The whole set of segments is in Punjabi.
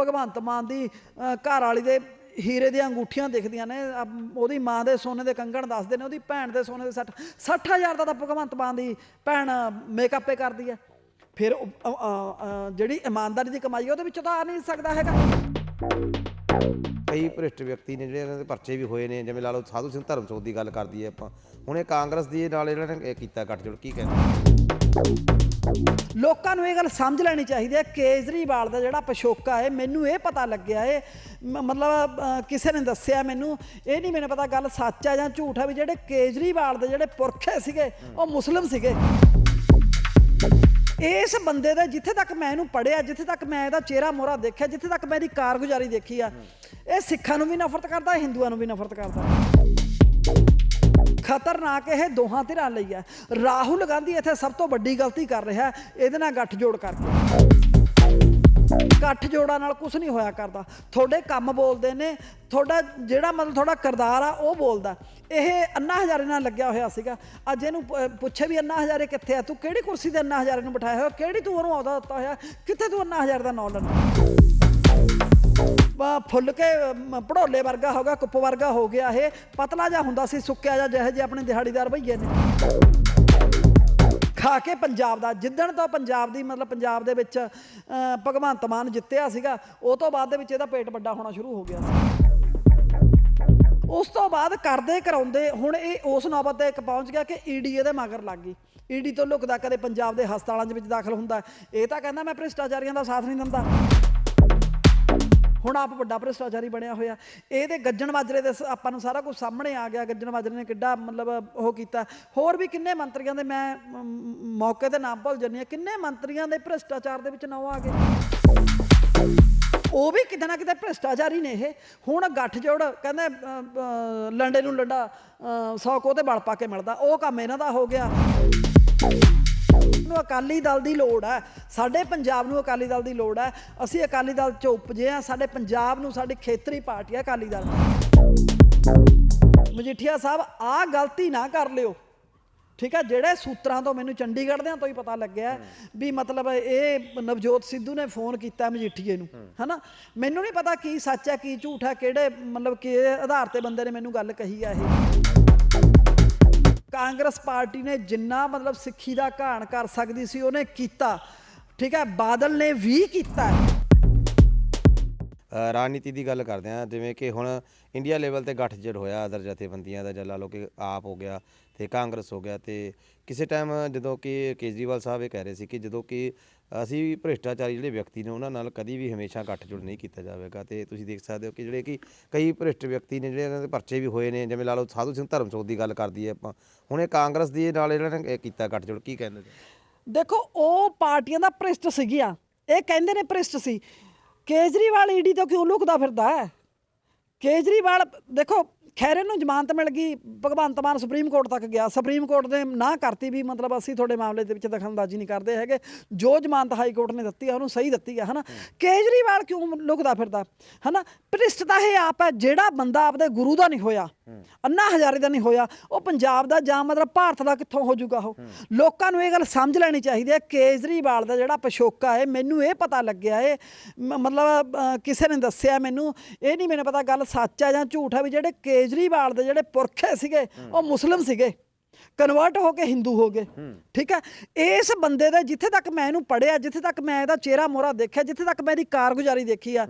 ਭਗਵੰਤ ਮਾਨ ਦੀ ਘਰ ਵਾਲੀ ਦੇ ਹੀਰੇ ਦੀਆਂ ਅੰਗੂਠੀਆਂ ਦਿਖਦੀਆਂ ਨੇ ਉਹਦੀ ਮਾਂ ਦੇ ਸੋਨੇ ਦੇ ਕੰਗਣ ਦੱਸਦੇ ਨੇ, ਉਹਦੀ ਭੈਣ ਦੇ ਸੋਨੇ ਦੇ 60 60000 ਦਾ ਤਾਂ ਭਗਵੰਤ ਮਾਨ ਦੀ ਭੈਣ ਮੇਕਅਪੇ ਕਰਦੀ ਹੈ। ਫਿਰ ਜਿਹੜੀ ਇਮਾਨਦਾਰੀ ਦੀ ਕਮਾਈ ਹੈ, ਉਹਦੇ ਵਿੱਚੋਂ ਤਾਂ ਆ ਨਹੀਂ ਸਕਦਾ ਹੈਗਾ। ਕਈ ਭ੍ਰਿਸ਼ਟ ਵਿਅਕਤੀ ਨੇ ਜਿਹੜੇ ਇਹਨਾਂ ਦੇ ਪਰਚੇ ਵੀ ਹੋਏ ਨੇ, ਜਿਵੇਂ ਲਾ ਲਓ ਸਾਧੂ ਸਿੰਘ ਧਰਮਸੋਤ ਦੀ ਗੱਲ ਕਰਦੀ ਹੈ ਆਪਾਂ। ਹੁਣ ਇਹ ਕਾਂਗਰਸ ਦੀ ਨਾਲ ਇਹਨਾਂ ਨੇ ਕੀਤਾ ਗੱਠਜੋੜ, ਕੀ ਕਹਿੰਦੇ? ਲੋਕਾਂ ਨੂੰ ਇਹ ਗੱਲ ਸਮਝ ਲੈਣੀ ਚਾਹੀਦੀ ਹੈ, ਕੇਜਰੀਵਾਲ ਦਾ ਜਿਹੜਾ ਪਿਛੋਕਾ ਹੈ, ਮੈਨੂੰ ਇਹ ਪਤਾ ਲੱਗਿਆ ਹੈ ਮਤਲਬ ਕਿਸੇ ਨੇ ਦੱਸਿਆ ਮੈਨੂੰ, ਇਹ ਨਹੀਂ ਮੈਨੂੰ ਪਤਾ ਗੱਲ ਸੱਚ ਆ ਜਾਂ ਝੂਠ ਆ ਵੀ ਜਿਹੜੇ ਕੇਜਰੀਵਾਲ ਦੇ ਜਿਹੜੇ ਪੁਰਖੇ ਸੀਗੇ, ਉਹ ਮੁਸਲਮ ਸੀਗੇ। ਇਸ ਬੰਦੇ ਦਾ ਜਿੱਥੇ ਤੱਕ ਮੈਂ ਇਹਨੂੰ ਪੜਿਆ ਜਿੱਥੇ ਤੱਕ ਮੈਂ ਇਹਦਾ ਚਿਹਰਾ ਮੋਹਰਾ ਦੇਖਿਆ, ਜਿੱਥੇ ਤੱਕ ਮੈਂ ਇਹਦੀ ਕਾਰਗੁਜ਼ਾਰੀ ਦੇਖੀ ਆ, ਇਹ ਸਿੱਖਾਂ ਨੂੰ ਵੀ ਨਫ਼ਰਤ ਕਰਦਾ ਹਿੰਦੂਆਂ ਨੂੰ ਵੀ ਨਫ਼ਰਤ ਕਰਦਾ। ਖਤਰਨਾਕ ਇਹ ਦੋਹਾਂ ਧਿਰਾਂ ਲਈ ਹੈ। ਰਾਹੁਲ ਗਾਂਧੀ ਇੱਥੇ ਸਭ ਤੋਂ ਵੱਡੀ ਗਲਤੀ ਕਰ ਰਿਹਾ ਇਹਦੇ ਨਾਲ ਗੱਠਜੋੜ ਕਰਕੇ। ਗੱਠਜੋੜਾਂ ਨਾਲ ਕੁਝ ਨਹੀਂ ਹੋਇਆ ਕਰਦਾ। ਤੁਹਾਡੇ ਕੰਮ ਬੋਲਦੇ ਨੇ, ਤੁਹਾਡਾ ਜਿਹੜਾ ਮਤਲਬ ਤੁਹਾਡਾ ਕਿਰਦਾਰ ਆ, ਉਹ ਬੋਲਦਾ। ਇਹ ਅੰਨਾ ਹਜ਼ਾਰੇ ਨਾਲ ਲੱਗਿਆ ਹੋਇਆ ਸੀਗਾ। ਅੱਜ ਇਹਨੂੰ ਪ- ਪੁੱਛੇ ਵੀ ਅੰਨਾ ਹਜ਼ਾਰੇ ਕਿੱਥੇ ਆ? ਤੂੰ ਕਿਹੜੀ ਕੁਰਸੀ ਤੇ ਅੰਨਾ ਹਜ਼ਾਰੇ ਨੂੰ ਬਿਠਾਇਆ ਹੋਇਆ? ਕਿਹੜੀ ਤੂੰ ਉਹਨੂੰ ਅਹੁਦਾ ਦਿੱਤਾ ਹੋਇਆ? ਕਿੱਥੇ ਤੂੰ ਅੰਨਾ ਹਜ਼ਾਰੇ ਦਾ ਨਾਂ ਲੈਣਾ ਫੁੱਲ ਕੇ ਅਮ, ਭੜੋਲੇ ਵਰਗਾ ਹੋ ਗਿਆ ਕੁੱਪ ਵਰਗਾ ਹੋ ਗਿਆ ਇਹ। ਪਤਲਾ ਜਿਹਾ ਹੁੰਦਾ ਸੀ ਸੁੱਕਿਆ ਜਿਹਾ ਜਿਹੇ ਜਿਹੇ ਆਪਣੇ ਦਿਹਾੜੀਦਾਰ ਭਈਏ ਨੇ। ਖਾ ਕੇ ਪੰਜਾਬ ਦਾ ਜਿੱਦਣ ਤੋਂ ਪੰਜਾਬ ਦੀ ਮਤਲਬ ਪੰਜਾਬ ਦੇ ਵਿੱਚ ਭਗਵੰਤ ਮਾਨ ਜਿੱਤਿਆ ਸੀਗਾ ਉਹ ਤੋਂ ਬਾਅਦ ਦੇ ਵਿੱਚ ਇਹਦਾ ਪੇਟ ਵੱਡਾ ਹੋਣਾ ਸ਼ੁਰੂ ਹੋ ਗਿਆ ਸੀ। ਉਸ ਤੋਂ ਬਾਅਦ ਕਰਦੇ ਕਰਾਉਂਦੇ ਹੁਣ ਇਹ ਉਸ ਨੌਬਤ ਤੇ ਇੱਕ ਪਹੁੰਚ ਗਿਆ ਕਿ ਈਡੀ ਇਹਦੇ ਮਗਰ ਲੱਗ ਗਈ। ਈਡੀ ਤੋਂ ਲੁਕਦਾ ਕਦੇ ਪੰਜਾਬ ਦੇ ਹਸਪਤਾਲਾਂ ਦੇ ਵਿੱਚ ਦਾਖਲ ਹੁੰਦਾ। ਇਹ ਤਾਂ ਕਹਿੰਦਾ ਮੈਂ ਭ੍ਰਿਸ਼ਟਾਚਾਰੀਆਂ ਦਾ ਸਾਥ ਨਹੀਂ ਦਿੰਦਾ। ਹੁਣ ਆਪ ਵੱਡਾ ਭ੍ਰਿਸ਼ਟਾਚਾਰੀ ਬਣਿਆ ਹੋਇਆ। ਇਹਦੇ ਗੱਜਣ ਮਾਜਰੇ ਦੇ ਆਪਾਂ ਨੂੰ ਸਾਰਾ ਕੁਝ ਸਾਹਮਣੇ ਆ ਗਿਆ, ਗੱਜਣ ਮਾਜਰੇ ਨੇ ਕਿੱਡਾ ਮਤਲਬ ਉਹ ਕੀਤਾ। ਹੋਰ ਵੀ ਕਿੰਨੇ ਮੰਤਰੀਆਂ ਦੇ ਮੈਂ ਮੌਕੇ ਤੇ ਨਾਮ ਭੁੱਲ ਜੰਨੀ ਆ ਕਿੰਨੇ ਮੰਤਰੀਆਂ ਦੇ ਭ੍ਰਿਸ਼ਟਾਚਾਰ ਦੇ ਵਿੱਚ ਨਾਂ ਆ ਗਏ। ਉਹ ਵੀ ਕਿਤੇ ਨਾ ਕਿਤੇ ਭ੍ਰਿਸ਼ਟਾਚਾਰੀ ਨੇ ਇਹ। ਹੁਣ ਗੱਠਜੋੜ ਕਹਿੰਦੇ ਲੰਡੇ ਨੂੰ ਲੰਡਾ 100 ਕੋ ਤੇ ਬਲ ਪਾ ਕੇ ਮਿਲਦਾ। ਉਹ ਕੰਮ ਇਹਨਾਂ ਦਾ ਹੋ ਗਿਆ। ਨੂੰ ਅਕਾਲੀ ਦਲ ਦੀ ਲੋੜ ਹੈ, ਸਾਡੇ ਪੰਜਾਬ ਨੂੰ ਅਕਾਲੀ ਦਲ ਦੀ ਲੋੜ ਹੈ, ਅਸੀਂ ਅਕਾਲੀ ਦਲ ਚ ਉਪਜੇ ਆ ਸਾਡੇ ਪੰਜਾਬ ਨੂੰ ਸਾਡੀ ਖੇਤਰੀ ਪਾਰਟੀ ਹੈ ਅਕਾਲੀ ਦਲ। ਮਜੀਠੀਆ ਸਾਹਿਬ, ਆਹ ਗਲਤੀ ਨਾ ਕਰ ਲਿਓ। ਠੀਕ ਹੈ, ਜਿਹੜੇ ਸੂਤਰਾਂ ਤੋਂ ਮੈਨੂੰ ਚੰਡੀਗੜ੍ਹ ਦਿਆਂ ਤੋਂ ਹੀ ਪਤਾ ਲੱਗਿਆ ਵੀ ਮਤਲਬ ਇਹ ਨਵਜੋਤ ਸਿੱਧੂ ਨੇ ਫੋਨ ਕੀਤਾ ਮਜੀਠੀਏ ਨੂੰ, ਹਨਾ? ਮੈਨੂੰ ਨਹੀਂ ਪਤਾ ਕੀ ਸੱਚ ਹੈ, ਕੀ ਝੂਠ ਹੈ, ਕਿਹੜੇ ਮਤਲਬ ਕਿ ਆਧਾਰ ਤੇ ਬੰਦੇ ਨੇ ਮੈਨੂੰ ਗੱਲ ਕਹੀ ਆ ਇਹ। ਕਾਂਗਰਸ ਪਾਰਟੀ ਨੇ ਜਿੰਨਾ ਮਤਲਬ ਸਿੱਖੀ ਦਾ ਘਾਣ ਕਰ ਸਕਦੀ ਸੀ, ਉਹਨੇ ਕੀਤਾ। ਠੀਕ ਹੈ? ਬਾਦਲ ਨੇ ਵੀ ਕੀਤਾ। ਰਾਜਨੀਤੀ ਦੀ ਗੱਲ ਕਰਦੇ ਹਾਂ, ਜਿਵੇਂ ਕਿ ਹੁਣ ਇੰਡੀਆ ਲੈਵਲ ਤੇ ਗੱਠਜੜ ਹੋਇਆ ਅਦਰ ਜਥੇਬੰਦੀਆਂ ਦਾ ਜਾਂ ਲਾ ਲਓ ਕਿ ਆਪ ਹੋ ਗਿਆ ਤੇ ਕਾਂਗਰਸ ਹੋ ਗਿਆ ਤੇ ਕਿਸੇ ਟਾਈਮ ਜਦੋਂ ਕਿ ਕੇਜਰੀਵਾਲ ਸਾਹਿਬ ਇਹ ਕਹਿ ਰਹੇ ਸੀ ਕਿ ਜਦੋਂ ਕਿ ਅਸੀਂ ਭ੍ਰਿਸ਼ਟਾਚਾਰੀ ਜਿਹੜੇ ਵਿਅਕਤੀ ਨੇ, ਉਹਨਾਂ ਨਾਲ ਕਦੀ ਵੀ ਹਮੇਸ਼ਾ ਗੱਠਜੋੜ ਨਹੀਂ ਕੀਤਾ ਜਾਵੇਗਾ ਤੇ ਤੁਸੀਂ ਦੇਖ ਸਕਦੇ ਹੋ ਕਿ ਜਿਹੜੇ ਕਿ ਕਈ ਭ੍ਰਿਸ਼ਟ ਵਿਅਕਤੀ ਨੇ, ਜਿਹੜੇ ਇਹਨਾਂ ਦੇ ਪਰਚੇ ਵੀ ਹੋਏ ਨੇ, ਜਿਵੇਂ ਲਾ ਲਓ ਸਾਧੂ ਸਿੰਘ ਧਰਮਸੋਤ ਦੀ ਗੱਲ ਕਰਦੀ ਹੈ ਆਪਾਂ, ਹੁਣ ਇਹ ਕਾਂਗਰਸ ਦੀ ਨਾਲ ਇਹਨਾਂ ਨੇ ਕੀਤਾ ਗੱਠਜੋੜ ਕੀ ਕਹਿੰਦੇ ਦੇਖੋ, ਉਹ ਪਾਰਟੀਆਂ ਦਾ ਭ੍ਰਿਸ਼ਟ ਸੀਗੀਆਂ, ਇਹ ਕਹਿੰਦੇ ਨੇ ਭ੍ਰਿਸ਼ਟ ਸੀ। ਕੇਜਰੀਵਾਲ ਈਡੀ ਤੋਂ ਕਿਉਂ ਲੁਕਦਾ ਫਿਰਦਾ ਹੈ? ਕੇਜਰੀਵਾਲ ਦੇਖੋ ਖੈਰੇ ਨੂੰ ਜ਼ਮਾਨਤ ਮਿਲ ਗਈ ਭਗਵੰਤ ਮਾਨ ਸੁਪਰੀਮ ਕੋਰਟ ਤੱਕ ਗਿਆ। ਸੁਪਰੀਮ ਕੋਰਟ ਨੇ ਨਾ ਕਰਤੀ ਵੀ ਮਤਲਬ ਅਸੀਂ ਤੁਹਾਡੇ ਮਾਮਲੇ ਦੇ ਵਿੱਚ ਦਖਲਅੰਦਾਜ਼ੀ ਨਹੀਂ ਕਰਦੇ ਹੈਗੇ। ਜੋ ਜ਼ਮਾਨਤ ਹਾਈ ਕੋਰਟ ਨੇ ਦਿੱਤੀ ਹੈ ਉਹਨੂੰ ਸਹੀ ਦਿੱਤੀ ਹੈ ਹਨਾ? ਕੇਜਰੀਵਾਲ ਕਿਉਂ ਲੁਕਦਾ ਫਿਰਦਾ? ਹਨਾ? ਭ੍ਰਿਸ਼ਟ ਤਾਂ ਇਹ ਆਪ ਹੈ ਜਿਹੜਾ ਬੰਦਾ ਆਪਦੇ ਗੁਰੂ ਦਾ ਨਹੀਂ ਹੋਇਆ। ਅੰਨਾ ਹਜ਼ਾਰੇ ਦਾ ਨਹੀਂ ਹੋਇਆ। ਉਹ ਪੰਜਾਬ ਦਾ ਜਾਂ ਮਤਲਬ ਭਾਰਤ ਦਾ ਕਿੱਥੋਂ ਹੋ ਜਾਊਗਾ ਉਹ? ਲੋਕਾਂ ਨੂੰ ਇਹ ਗੱਲ ਸਮਝ ਲੈਣੀ ਚਾਹੀਦੀ ਹੈ। ਕੇਜਰੀਵਾਲ ਦਾ ਜਿਹੜਾ ਪਿਛੋਕਾ ਹੈ, ਮੈਨੂੰ ਇਹ ਪਤਾ ਲੱਗਿਆ ਏ। ਮ- ਮਤਲਬ ਕਿਸੇ ਨੇ ਦੱਸਿਆ ਮੈਨੂੰ, ਇਹ ਨਹੀਂ ਮੈਨੂੰ ਪਤਾ ਗੱਲ ਸੱਚ ਹੈ ਜਾਂ ਝੂਠ ਹੈ ਵੀ ਜਿਹੜੇ ਕੇਜਰੀਵਾਲ ਦੇ ਜਿਹੜੇ ਪੁਰਖੇ ਸੀਗੇ, ਉਹ ਮੁਸਲਮ ਸੀਗੇ। ਕਨਵਰਟ ਹੋ ਕੇ ਹਿੰਦੂ ਹੋ ਗਏ। ਠੀਕ ਹੈ? ਇਸ ਬੰਦੇ ਦੇ ਜਿੱਥੇ ਤੱਕ ਮੈਂ ਇਹਨੂੰ ਪੜਿਆ ਜਿੱਥੇ ਤੱਕ ਮੈਂ ਇਹਦਾ ਚਿਹਰਾ ਮੋਹਰਾ ਦੇਖਿਆ ਜਿੱਥੇ ਤੱਕ ਮੈਂ ਇਹਦੀ ਕਾਰਗੁਜ਼ਾਰੀ ਦੇਖੀ ਆ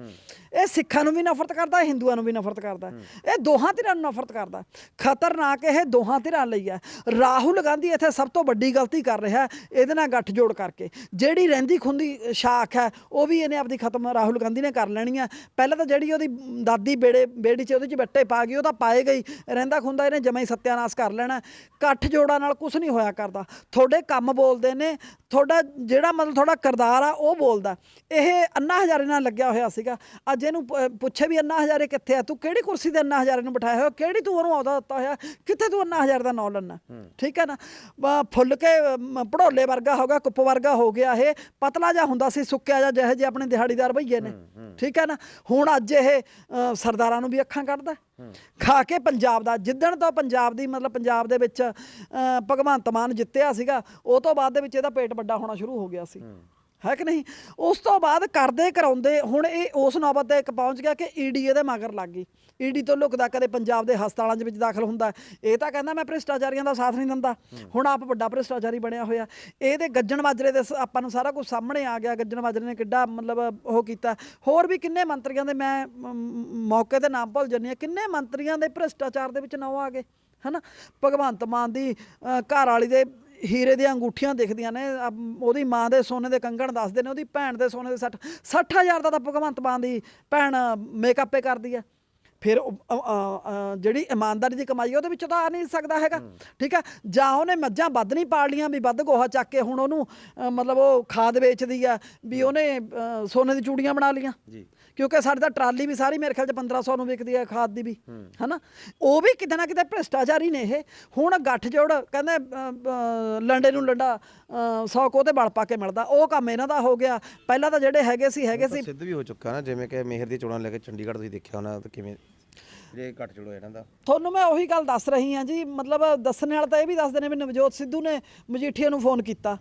ਇਹ ਸਿੱਖਾਂ ਨੂੰ ਵੀ ਨਫ਼ਰਤ ਕਰਦਾ ਹਿੰਦੂਆਂ ਨੂੰ ਵੀ ਨਫ਼ਰਤ ਕਰਦਾ। ਇਹ ਦੋਹਾਂ ਧਿਰਾਂ ਨੂੰ ਨਫ਼ਰਤ ਕਰਦਾ। ਖਤਰਨਾਕ ਇਹ ਦੋਹਾਂ ਧਿਰਾਂ ਲਈ ਹੈ ਰਾਹੁਲ ਗਾਂਧੀ ਇੱਥੇ ਸਭ ਤੋਂ ਵੱਡੀ ਗਲਤੀ ਕਰ ਰਿਹਾ ਇਹਦੇ ਨਾਲ ਗੱਠਜੋੜ ਕਰਕੇ। ਜਿਹੜੀ ਰਹਿੰਦੀ ਖੁੰਦੀ ਸ਼ਾਖ ਹੈ ਉਹ ਵੀ ਇਹਨੇ ਆਪਦੀ ਖਤਮ ਰਾਹੁਲ ਗਾਂਧੀ ਨੇ ਕਰ ਲੈਣੀ ਹੈ ਪਹਿਲਾਂ ਤਾਂ ਜਿਹੜੀ ਉਹਦੀ ਦਾਦੀ ਬੇੜੇ ਬੇੜੀ 'ਚ ਉਹਦੇ 'ਚ ਬੱਟੇ ਪਾ ਗਈ ਉਹ ਤਾਂ ਪਾਏ ਗਈ। ਰਹਿੰਦਾ ਖੁੰਦਾ ਇਹਨੇ ਜਮਾ ਹੀ ਸੱਤਿਆਨਾਸ਼ ਕਰ ਲੈਣਾ। ਗੱਠ ਜੋੜਾਂ ਨਾਲ ਕੁਝ ਨਹੀਂ ਹੋਇਆ ਕਰਦਾ। ਤੁਹਾਡੇ ਕੰਮ ਬੋਲਦੇ ਨੇ ਤੁਹਾਡਾ ਜਿਹੜਾ ਮਤਲਬ ਤੁਹਾਡਾ ਕਿਰਦਾਰ ਆ ਉਹ ਬੋਲਦਾ। ਇਹ ਅੰਨਾ ਹਜ਼ਾਰੇ ਨਾਲ ਲੱਗਿਆ ਹੋਇਆ ਸੀਗਾ। ਅੱਜ ਇਹਨੂੰ ਪੁੱਛੇ ਵੀ ਅੰਨਾ ਹਜ਼ਾਰੇ ਕਿੱਥੇ ਆ? ਤੂੰ ਕਿਹੜੀ ਕੁਰਸੀ ਤੇ ਅੰਨਾ ਹਜ਼ਾਰੇ ਨੂੰ ਬਿਠਾਇਆ ਹੋਇਆ? ਕਿਹੜੀ ਤੂੰ ਉਹਨੂੰ ਅਹੁਦਾ ਦਿੱਤਾ ਹੋਇਆ? ਕਿੱਥੇ ਤੂੰ ਅੰਨਾ ਹਜ਼ਾਰੇ ਦਾ ਨਾਂ ਲੈਣਾ ਠੀਕ ਹੈ ਨਾ? ਫੁੱਲ ਕੇ ਭੜੋਲੇ ਵਰਗਾ ਹੋ ਗਿਆ ਕੁੱਪ ਵਰਗਾ ਹੋ ਗਿਆ ਇਹ। ਪਤਲਾ ਜਿਹਾ ਹੁੰਦਾ ਸੀ ਸੁੱਕਿਆ ਜਿਹਾ ਜਿਹੇ ਜਿਹੇ ਆਪਣੇ ਦਿਹਾੜੀਦਾਰ ਭਈਏ ਨੇ। ਠੀਕ ਹੈ ਨਾ? ਹੁਣ ਅੱਜ ਇਹ ਸਰਦਾਰਾਂ ਨੂੰ ਵੀ ਅੱਖਾਂ ਕੱਢਦਾ। ਖਾ ਕੇ ਪੰਜਾਬ ਦਾ ਜਿੱਦਣ ਤੋਂ ਪੰਜਾਬ ਦੀ ਮਤਲਬ ਪੰਜਾਬ ਦੇ ਵਿੱਚ ਅ, ਭਗਵੰਤ ਮਾਨ ਜਿੱਤਿਆ ਸੀਗਾ ਉਹ ਤੋਂ ਬਾਅਦ ਦੇ ਵਿੱਚ ਇਹਦਾ ਪੇਟ ਵੱਡਾ ਹੋਣਾ ਸ਼ੁਰੂ ਹੋ ਗਿਆ ਸੀ। ਹੈ ਕਿ ਨਹੀਂ? ਉਸ ਤੋਂ ਬਾਅਦ ਕਰਦੇ ਕਰਾਉਂਦੇ ਹੁਣ ਇਹ ਉਸ ਨੌਬਤ ਤੇ ਇੱਕ ਪਹੁੰਚ ਗਿਆ ਕਿ ਈਡੀ ਇਹਦੇ ਮਗਰ ਲੱਗ ਗਈ। ਈਡੀ ਤੋਂ ਲੁਕਦਾ ਕਦੇ ਪੰਜਾਬ ਦੇ ਹਸਪਤਾਲਾਂ ਦੇ ਵਿੱਚ ਦਾਖਲ ਹੁੰਦਾ। ਇਹ ਤਾਂ ਕਹਿੰਦਾ ਮੈਂ ਭ੍ਰਿਸ਼ਟਾਚਾਰੀਆਂ ਦਾ ਸਾਥ ਨਹੀਂ ਦਿੰਦਾ। ਹੁਣ ਆਪ ਵੱਡਾ ਭ੍ਰਿਸ਼ਟਾਚਾਰੀ ਬਣਿਆ ਹੋਇਆ। ਇਹਦੇ ਗੱਜਣ ਮਾਜਰੇ ਦੇ ਸ- ਆਪਾਂ ਨੂੰ ਸਾਰਾ ਕੁਝ ਸਾਹਮਣੇ ਆ ਗਿਆ। ਗੱਜਣ ਮਾਜਰੇ ਨੇ ਕਿੱਡਾ ਮਤਲਬ ਉਹ ਕੀਤਾ। ਹੋਰ ਵੀ ਕਿੰਨੇ ਮੰਤਰੀਆਂ ਦੇ ਮੈਂ ਮੌਕੇ ਤੇ ਨਾਮ ਭੁੱਲ ਜੰਨੀ ਆ ਕਿੰਨੇ ਮੰਤਰੀਆਂ ਦੇ ਭ੍ਰਿਸ਼ਟਾਚਾਰ ਦੇ ਵਿੱਚ ਨਾਂ ਆ ਗਏ ਹਨਾ? ਭਗਵੰਤ ਮਾਨ ਦੀ ਅ, ਘਰ ਵਾਲੀ ਦੇ ਹੀਰੇ ਦੀਆਂ ਅੰਗੂਠੀਆਂ ਦਿਖਦੀਆਂ ਨੇ ਅ, ਉਹਦੀ ਮਾਂ ਦੇ ਸੋਨੇ ਦੇ ਕੰਗਣ ਦੱਸਦੇ ਨੇ ਉਹਦੀ ਭੈਣ ਦੇ ਸੋਨੇ ਦੇ 60 60000 ਦਾ ਤਾਂ ਭਗਵੰਤ ਮਾਨ ਦੀ ਭੈਣ ਮੇਕਅਪੇ ਕਰਦੀ ਆ ਫਿਰ ਜਿਹੜੀ ਇਮਾਨਦਾਰੀ ਦੀ ਕਮਾਈ ਉਹਦੇ ਵਿੱਚੋਂ ਤਾਂ ਆ ਨਹੀਂ ਸਕਦਾ ਹੈਗਾ। ਠੀਕ ਹੈ? ਜਾਂ ਉਹਨੇ ਮੱਝਾਂ ਵੱਧ ਨਹੀਂ ਪਾਲ ਲੀਆਂ ਵੀ ਵੱਧ ਗੋਹਾ ਚੱਕ ਕੇ ਹੁਣ ਉਹਨੂੰ ਮਤਲਬ ਉਹ ਖਾਦ ਵੇਚਦੀ ਆ ਵੀ ਉਹਨੇ ਸੋਨੇ ਦੀ ਚੂੜੀਆਂ ਬਣਾ ਲੀਆਂ ਜੀ। ਕਿਉਂਕਿ ਸਾਡੇ ਤਾਂ ਟਰਾਲੀ ਵੀ ਸਾਰੀ ਮੇਰੇ ਖਿਆਲ ਚ 1500 ਨੂੰ ਵਿਕਦੀ ਹੈ ਖਾਦ ਦੀ ਵੀ। ਹਨਾ? ਉਹ ਵੀ ਕਿਤੇ ਨਾ ਕਿਤੇ ਭ੍ਰਿਸ਼ਟਾਚਾਰੀ ਨੇ ਇਹ। ਹੁਣ ਗੱਠ ਜੋੜ ਕਹਿੰਦੇ ਲੰਡੇ ਨੂੰ ਲੰਡਾ 100 ਕੋ ਤੇ ਬਲ ਪਾ ਕੇ ਮਿਲਦਾ। ਉਹ ਕੰਮ ਇਹਨਾਂ ਦਾ ਹੋ ਗਿਆ। ਪਹਿਲਾਂ ਤਾਂ ਜਿਹੜੇ ਹੈਗੇ ਸੀ ਹੈਗੇ ਸੀ। ਸਿੱਧ ਵੀ ਹੋ ਚੁੱਕਾ ਨਾ ਜਿਵੇਂ ਕਿ ਮੇਹਰ ਦੀ ਚੋਣਾਂ ਲੈ ਕੇ ਚੰਡੀਗੜ੍ਹ ਤੁਸੀਂ ਦੇਖਿਆ ਹੋਣਾ ਕਿਵੇਂ ਜਿਹੜੇ ਘੱਟ ਚੜੋ ਇਹਨਾਂ ਦਾ। ਤੁਹਾਨੂੰ ਮੈਂ ਉਹੀ ਗੱਲ ਦੱਸ ਰਹੀ ਹਾਂ ਜੀ ਮਤਲਬ ਦੱਸਣ ਵਾਲਾ ਤਾਂ ਇਹ ਵੀ ਦੱਸਦੇ ਨੇ ਵੀ ਨਵਜੋਤ ਸਿੱਧੂ ਨੇ ਮਜੀਠੀਆ ਨੂੰ ਫੋਨ ਕੀਤਾ।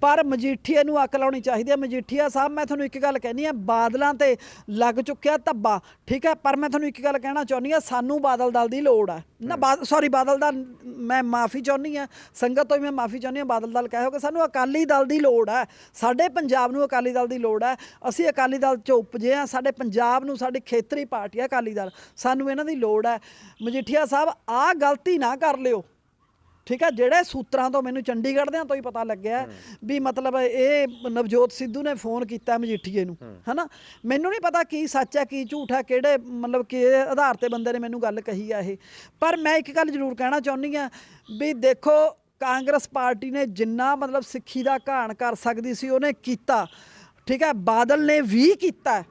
ਪਰ ਮਜੀਠੀਆ ਨੂੰ ਅਕਲ ਆਉਣੀ ਚਾਹੀਦੀ ਹੈ। ਮਜੀਠੀਆ ਸਾਹਿਬ ਮੈਂ ਤੁਹਾਨੂੰ ਇੱਕ ਗੱਲ ਕਹਿਣੀ ਹੈ ਬਾਦਲਾਂ ਤੇ ਲੱਗ ਚੁੱਕਿਆ ਧੱਬਾ ਠੀਕ ਹੈ? ਪਰ ਮੈਂ ਤੁਹਾਨੂੰ ਇੱਕ ਗੱਲ ਕਹਿਣਾ ਚਾਹੁੰਦੀ ਹਾਂ ਸਾਨੂੰ ਬਾਦਲ ਦਲ ਦੀ ਲੋੜ ਹੈ। ਨਾ ਸੌਰੀ ਬਾਦਲ ਦਾ ਮੈਂ ਮਾਫੀ ਚਾਹੁੰਦੀ ਹਾਂ ਸੰਗਤ ਤੋਂ ਵੀ ਮੈਂ ਮਾਫੀ ਚਾਹੁੰਦੀ ਹਾਂ ਬਾਦਲ ਦਲ ਕਹੋ ਕਿ ਸਾਨੂੰ ਅਕਾਲੀ ਦਲ ਦੀ ਲੋੜ ਹੈ। ਸਾਡੇ ਪੰਜਾਬ ਨੂੰ ਅਕਾਲੀ ਦਲ ਦੀ ਲੋੜ ਹੈ। ਅਸੀਂ ਅਕਾਲੀ ਦਲ ਚੋਂ ਉਪਜੇ ਹਾਂ ਸਾਡੇ ਪੰਜਾਬ ਨੂੰ ਸਾਡੀ ਖੇਤਰੀ ਪਾਰਟੀ ਹੈ ਅਕਾਲੀ ਦਲ। ਸਾਨੂੰ ਇਹਨਾਂ ਦੀ ਲੋੜ ਹੈ। ਮਜੀਠੀਆ ਸਾਹਿਬ ਆਹ ਗਲਤੀ ਨਾ ਕਰ ਲਿਓ। ਠੀਕ ਹੈ ਜਿਹੜੇ ਸੂਤਰਾਂ ਤੋਂ ਮੈਨੂੰ ਚੰਡੀਗੜ੍ਹ ਦਿਆਂ ਤੋਂ ਹੀ ਪਤਾ ਲੱਗਿਆ ਵੀ ਮਤਲਬ ਇਹ ਨਵਜੋਤ ਸਿੱਧੂ ਨੇ ਫੋਨ ਕੀਤਾ ਮਜੀਠੀਏ ਨੂੰ। ਹਨਾ? ਮੈਨੂੰ ਨਹੀਂ ਪਤਾ ਕੀ ਸੱਚ ਹੈ ਕੀ ਝੂਠ ਹੈ ਕਿਹੜੇ ਮਤਲਬ ਕਿ ਆਧਾਰ ਤੇ ਬੰਦੇ ਨੇ ਮੈਨੂੰ ਗੱਲ ਕਹੀ ਆ ਇਹ। ਪਰ ਮੈਂ ਇੱਕ ਗੱਲ ਜ਼ਰੂਰ ਕਹਿਣਾ ਚਾਹੁੰਦੀ ਆ ਵੀ ਦੇਖੋ ਕਾਂਗਰਸ ਪਾਰਟੀ ਨੇ ਜਿੰਨਾ ਮਤਲਬ ਸਿੱਖੀ ਦਾ ਘਾਣ ਕਰ ਸਕਦੀ ਸੀ ਉਹਨੇ ਕੀਤਾ। ਠੀਕ ਹੈ ਬਾਦਲ ਨੇ ਵੀ ਕੀਤਾ।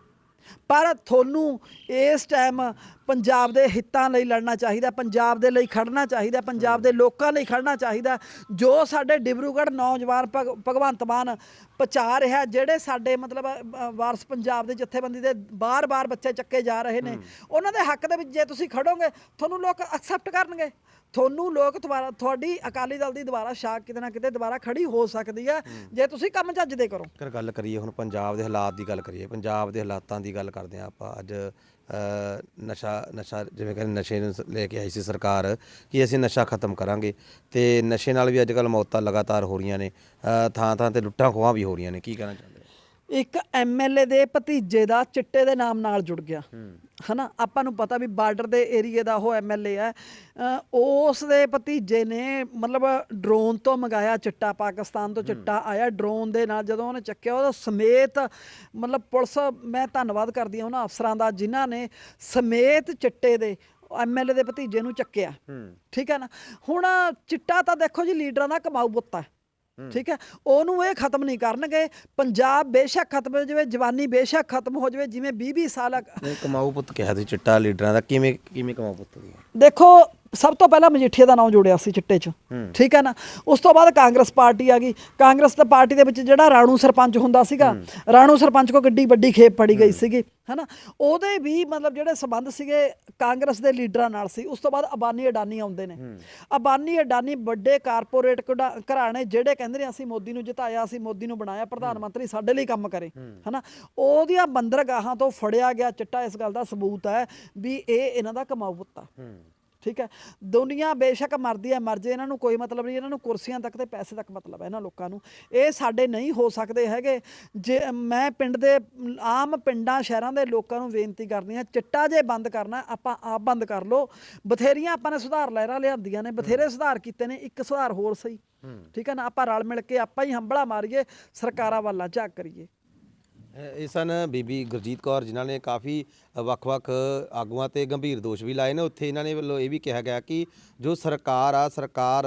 ਪਰ ਤੁਹਾਨੂੰ ਇਸ ਟਾਈਮ ਪੰਜਾਬ ਦੇ ਹਿੱਤਾਂ ਲਈ ਲੜਨਾ ਚਾਹੀਦਾ ਪੰਜਾਬ ਦੇ ਲਈ ਖੜਨਾ ਚਾਹੀਦਾ ਪੰਜਾਬ ਦੇ ਲੋਕਾਂ ਲਈ ਖੜਨਾ ਚਾਹੀਦਾ। ਜੋ ਸਾਡੇ ਡਿਬਰੂਗੜ੍ਹ ਨੌਜਵਾਨ ਭਗ- ਭਗਵੰਤ ਮਾਨ ਪਹੁੰਚਾ ਰਿਹਾ ਜਿਹੜੇ ਸਾਡੇ ਮਤਲਬ ਵਾਰਸ ਪੰਜਾਬ ਦੇ ਜਥੇਬੰਦੀ ਦੇ ਬਾਰ-ਬਾਰ ਬੱਚੇ ਚੱਕੇ ਜਾ ਰਹੇ ਨੇ ਉਹਨਾਂ ਦੇ ਹੱਕ ਦੇ ਵਿੱਚ ਜੇ ਤੁਸੀਂ ਖੜੋਗੇ ਤੁਹਾਨੂੰ ਲੋਕ ਐਕਸੈਪਟ ਕਰਨਗੇ। ਤੁਹਾਨੂੰ ਲੋਕ ਦੁਬਾਰਾ ਤੁਹਾਡੀ ਅਕਾਲੀ ਦਲ ਦੀ ਦੁਬਾਰਾ ਸ਼ਾਖ ਕਿਤੇ ਨਾ ਕਿਤੇ ਦੁਬਾਰਾ ਖੜੀ ਹੋ ਸਕਦੀ ਹੈ। ਜੇ ਤੁਸੀਂ ਕੰਮ ਚੱਜ ਦੇ ਕਰੋ। ਕਰ ਗੱਲ ਕਰੀਏ ਹੁਣ ਪੰਜਾਬ ਦੇ ਹਾਲਾਤ ਦੀ ਗੱਲ ਕਰੀਏ ਪੰਜਾਬ ਦੇ ਹਾਲਾਤਾਂ ਦੀ ਗੱਲ ਕਰਦੇ ਹਾਂ ਆਪਾਂ। ਅੱਜ ਨਸ਼ਾ ਨਸ਼ਾ ਜਿਵੇਂ ਕਹਿੰਦੇ ਨਸ਼ੇ ਨੂੰ ਸ- ਲੈ ਕੇ ਆਈ ਸੀ ਸਰਕਾਰ ਕਿ ਅਸੀਂ ਨਸ਼ਾ ਖਤਮ ਕਰਾਂਗੇ। ਤੇ ਨਸ਼ੇ ਨਾਲ ਵੀ ਅੱਜ ਕੱਲ ਮੌਤਾਂ ਲਗਾਤਾਰ ਹੋ ਰਹੀਆਂ ਨੇ। ਥਾਂ ਥਾਂ ਤੇ ਲੁੱਟਾਂ ਖੋਹਾਂ ਵੀ ਹੋ ਰਹੀਆਂ ਨੇ। ਕੀ ਕਹਿਣਾ ਚਾਹੁੰਦੇ ਇੱਕ ਐਮਐਲਏ ਦੇ ਭਤੀਜੇ ਦਾ ਚਿੱਟੇ ਦੇ ਨਾਮ ਨਾਲ ਜੁੜ ਗਿਆ। ਹਨਾ? ਆਪਾਂ ਨੂੰ ਪਤਾ ਵੀ ਬਾਰਡਰ ਦੇ ਏਰੀਏ ਦਾ ਉਹ ਐਮਐਲਏ ਹੈ। ਉਸ ਦੇ ਭਤੀਜੇ ਨੇ ਮਤਲਬ ਡਰੋਨ ਤੋਂ ਮੰਗਾਇਆ ਚਿੱਟਾ ਪਾਕਿਸਤਾਨ ਤੋਂ ਚਿੱਟਾ ਆਇਆ ਡਰੋਨ ਦੇ ਨਾਲ। ਜਦੋਂ ਉਹਨੇ ਚੱਕਿਆ ਉਹਦਾ ਸਮੇਤ ਮਤਲਬ ਪੁਲਿਸ ਮੈਂ ਧੰਨਵਾਦ ਕਰਦੀ ਹਾਂ ਉਹਨਾਂ ਅਫਸਰਾਂ ਦਾ ਜਿਨ੍ਹਾਂ ਨੇ ਸਮੇਤ ਚਿੱਟੇ ਦੇ ਐਮਐਲਏ ਦੇ ਭਤੀਜੇ ਨੂੰ ਚੱਕਿਆ। ਠੀਕ ਹੈ ਨਾ? ਹੁਣ ਚਿੱਟਾ ਤਾਂ ਦੇਖੋ ਜੀ ਲੀਡਰਾਂ ਦਾ ਕਮਾਊ ਬੁੱਤ ਹੈ। ਠੀਕ ਹੈ? ਉਹਨੂੰ ਇਹ ਖਤਮ ਨਹੀਂ ਕਰਨਗੇ। ਪੰਜਾਬ ਬੇਸ਼ੱਕ ਖਤਮ ਹੋ ਜਾਵੇ ਜਵਾਨੀ ਬੇਸ਼ੱਕ ਖਤਮ ਹੋ ਜਾਵੇ ਜਿਵੇਂ 20 20 ਸਾਲ ਕਮਾਊ ਪੁੱਤ ਕਿਹਾ ਤੁਸੀਂ ਚਿੱਟਾ ਲੀਡਰਾਂ ਦਾ। ਕਿਵੇਂ ਕਿਵੇਂ ਕਮਾਊ ਪੁੱਤ ਦੀ? ਦੇਖੋ ਸਭ ਤੋਂ ਪਹਿਲਾਂ ਮਜੀਠੀਆ ਦਾ ਨਾਮ ਜੋੜਿਆ ਸੀ ਚਿੱਟੇ 'ਚ। ਠੀਕ ਹੈ ਨਾ? ਉਸ ਤੋਂ ਬਾਅਦ ਕਾਂਗਰਸ ਪਾਰਟੀ ਆ ਗਈ। ਕਾਂਗਰਸ ਦੀ ਪਾਰਟੀ ਦੇ ਵਿੱਚ ਜਿਹੜਾ ਰਾਣੂ ਸਰਪੰਚ ਹੁੰਦਾ ਸੀਗਾ ਰਾਣੂ ਸਰਪੰਚ ਕੋ ਗੱਡੀ ਵੱਡੀ ਖੇਪ ਫੜੀ ਗਈ ਸੀਗੀ। ਹਨਾ? ਉਹਦੇ ਵੀ ਮਤਲਬ ਜਿਹੜੇ ਸਬੰਧ ਸੀਗੇ ਕਾਂਗਰਸ ਦੇ ਲੀਡਰਾਂ ਨਾਲ ਸੀ ਉਸ ਤੋਂ ਬਾਅਦ ਅਬਾਨੀ ਅਡਾਨੀ ਆਉਂਦੇ ਨੇ। ਅਬਾਨੀ ਅਡਾਨੀ ਵੱਡੇ ਕਾਰਪੋਰੇਟ ਘਰਾਣੇ ਜਿਹੜੇ ਕਹਿੰਦੇ ਨੇ ਅਸੀਂ ਮੋਦੀ ਨੂੰ ਜਿਤਾਇਆ ਅਸੀਂ ਮੋਦੀ ਨੂੰ ਬਣਾਇਆ ਪ੍ਰਧਾਨ ਮੰਤਰੀ ਸਾਡੇ ਲਈ ਕੰਮ ਕਰੇ ਹਨਾ? ਉਹਦੀਆਂ ਬੰਦਰਗਾਹਾਂ ਤੋਂ ਫੜਿਆ ਗਿਆ ਚਿੱਟਾ ਇਸ ਗੱਲ ਦਾ ਸਬੂਤ ਹੈ ਵੀ ਇਹ ਇਹਨਾਂ ਦਾ ਕਮਾਊ ਪੁੱਤ ਠੀਕ ਹੈ? ਦੁਨੀਆ ਬੇਸ਼ੱਕ ਮਰਦੀ ਹੈ ਮਰ ਜੇ ਇਹਨਾਂ ਨੂੰ ਕੋਈ ਮਤਲਬ ਨਹੀਂ ਇਹਨਾਂ ਨੂੰ ਕੁਰਸੀਆਂ ਤੱਕ ਤੇ ਪੈਸੇ ਤੱਕ ਮਤਲਬ ਹੈ ਇਹਨਾਂ ਲੋਕਾਂ ਨੂੰ। ਇਹ ਸਾਡੇ ਨਹੀਂ ਹੋ ਸਕਦੇ ਹੈਗੇ। ਜੇ ਮੈਂ ਪਿੰਡ ਦੇ ਆਮ ਪਿੰਡਾਂ ਸ਼ਹਿਰਾਂ ਦੇ ਲੋਕਾਂ ਨੂੰ ਬੇਨਤੀ ਕਰਦੀ ਹਾਂ ਚਿੱਟਾ ਜੇ ਬੰਦ ਕਰਨਾ ਆਪਾਂ ਆਪ ਬੰਦ ਕਰ ਲਓ। ਬਥੇਰੀਆਂ ਆਪਾਂ ਨੇ ਸੁਧਾਰ ਲਹਿਰਾਂ ਲਿਆਂਦੀਆਂ ਨੇ ਬਥੇਰੇ ਸੁਧਾਰ ਕੀਤੇ ਨੇ ਇੱਕ ਸੁਧਾਰ ਹੋਰ ਸਹੀ। ਠੀਕ ਹੈ ਨਾ? ਆਪਾਂ ਰਲ ਮਿਲ ਕੇ ਆਪਾਂ ਹੀ ਹੰਬਲਾ ਮਾਰੀਏ ਸਰਕਾਰਾਂ ਵੱਲਾਂ ਝਾਕ ਕਰੀਏ। ਇਹ ਸਨ ਬੀਬੀ ਗੁਰਜੀਤ ਕੌਰ, ਜਿਨ੍ਹਾਂ ਨੇ ਕਾਫੀ ਵੱਖ-ਵੱਖ ਆਗੂਆਂ ਤੇ ਗੰਭੀਰ ਦੋਸ਼ ਵੀ ਲਾਏ ਨੇ। ਉੱਥੇ ਇਹਨਾਂ ਨੇ ਵੱਲੋਂ ਇਹ ਵੀ ਕਿਹਾ ਗਿਆ ਕਿ ਜੋ ਸਰਕਾਰ ਆ, ਸਰਕਾਰ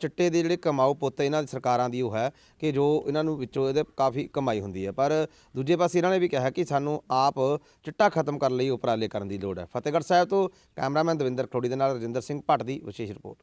ਚਿੱਟੇ ਦੇ ਜਿਹੜੇ ਕਮਾਊ ਪੁੱਤ ਇਹਨਾਂ ਦੀ ਸਰਕਾਰਾਂ ਦੀ ਉਹ ਹੈ ਕਿ ਜੋ ਇਹਨਾਂ ਨੂੰ ਵਿੱਚੋਂ ਇਹਦੇ ਕਾਫੀ ਕਮਾਈ ਹੁੰਦੀ ਹੈ। ਪਰ ਦੂਜੇ ਪਾਸੇ ਇਹਨਾਂ ਨੇ ਵੀ ਕਿਹਾ ਕਿ ਸਾਨੂੰ ਆਪ ਚਿੱਟਾ ਖਤਮ ਕਰਨ ਲਈ ਉਪਰਾਲੇ ਕਰਨ ਦੀ ਲੋੜ ਹੈ। ਫਤਿਹਗੜ੍ਹ ਸਾਹਿਬ ਤੋਂ ਕੈਮਰਾਮੈਨ ਦਵਿੰਦਰ ਖੋੜੀ ਦੇ ਨਾਲ ਰਜਿੰਦਰ ਸਿੰਘ ਭੱਟ ਦੀ ਵਿਸ਼ੇਸ਼ ਰਿਪੋਰਟ।